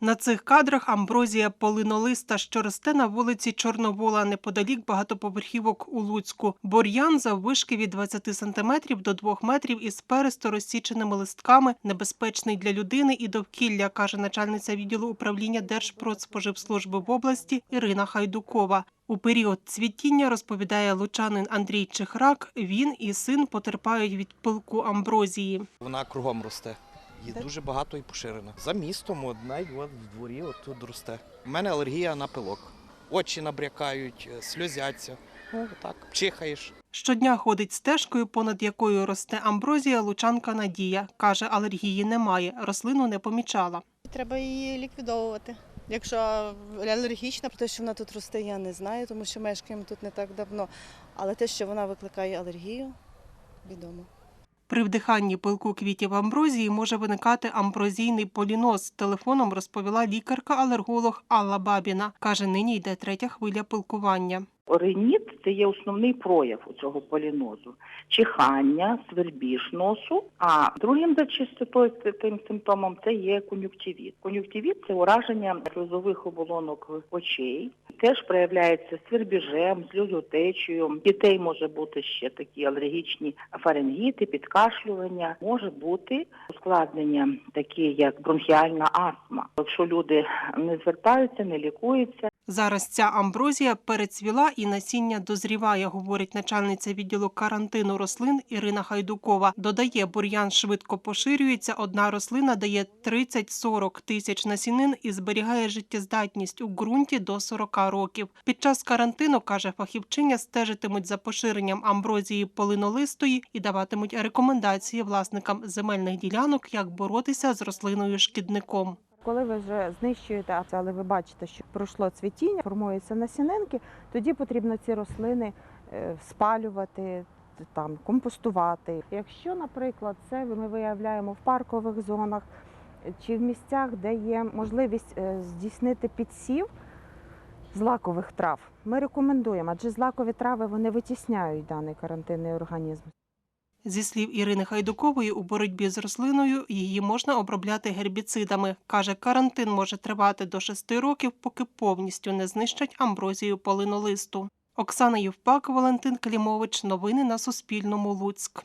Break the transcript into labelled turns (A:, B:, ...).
A: На цих кадрах амброзія полинолиста, що росте на вулиці Чорновола, неподалік багатоповерхівок у Луцьку. Бур'ян заввишки від 20 см до 2 метрів із пересто розсіченими листками, небезпечний для людини і довкілля, каже начальниця відділу управління Держпродспоживслужби в області Ірина Хайдукова. У період цвітіння, розповідає лучанин Андрій Чехрак, він і син потерпають від пилку амброзії.
B: Вона кругом росте. Її дуже багато і поширена. За містом, навіть от в дворі от тут росте. У мене алергія на пилок. Очі набрякають, е, сльозяться. Ну, так, чихаєш.
A: Щодня ходить стежкою, понад якою росте амброзія, лучанка Надія. Каже, алергії немає, рослину не помічала.
C: Треба її ліквідовувати. Якщо алергічна,
D: Про те, що вона тут росте, я не знаю, тому що мешкаємо тут не так давно. Але те, що вона викликає алергію, відомо.
A: При вдиханні пилку квітів амброзії може виникати амброзійний поліноз. Телефоном розповіла лікарка-алерголог Алла Бабіна. Каже, нині йде третя хвиля пилкування.
E: Ориніт це є основний прояв у цього полінозу. Чихання, свербіж носу, а другим за чистотою тим симптомом це є кон'юктивіт. Кон'юктивіт це ураження сльозових оболонок очей. Теж проявляється свербіжем, сльозотечею. Дітей може бути ще такі алергічні фарингіти, підкашлювання. Може бути ускладнення, такі як бронхіальна астма. Якщо люди не звертаються, не лікуються,
A: Зараз ця амброзія перецвіла і насіння дозріває, говорить начальниця відділу карантину рослин Ірина Хайдукова. Додає, бур'ян швидко поширюється. Одна рослина дає 30-40 тисяч насінин і зберігає життєздатність у ґрунті до 40 років. Під час карантину, каже фахівчиня, стежитимуть за поширенням амброзії полинолистої і даватимуть рекомендації власникам земельних ділянок, як боротися з рослиною шкідником.
F: Коли ви вже знищуєте, але ви бачите, що пройшло цвітіння, формуються насінинки, тоді потрібно ці рослини е, спалювати, там компостувати. Якщо, наприклад, це ми виявляємо в паркових зонах е, чи в місцях, де є можливість е, здійснити підсів злакових трав, ми рекомендуємо, адже злакові трави вони витісняють даний карантинний організм.
A: Зі слів Ірини Хайдукової, у боротьбі з рослиною її можна обробляти гербіцидами. Каже, карантин може тривати до шести років, поки повністю не знищать амброзію полинолисту. Оксана Євпак, Валентин Клімович. Новини на Суспільному. Луцьк.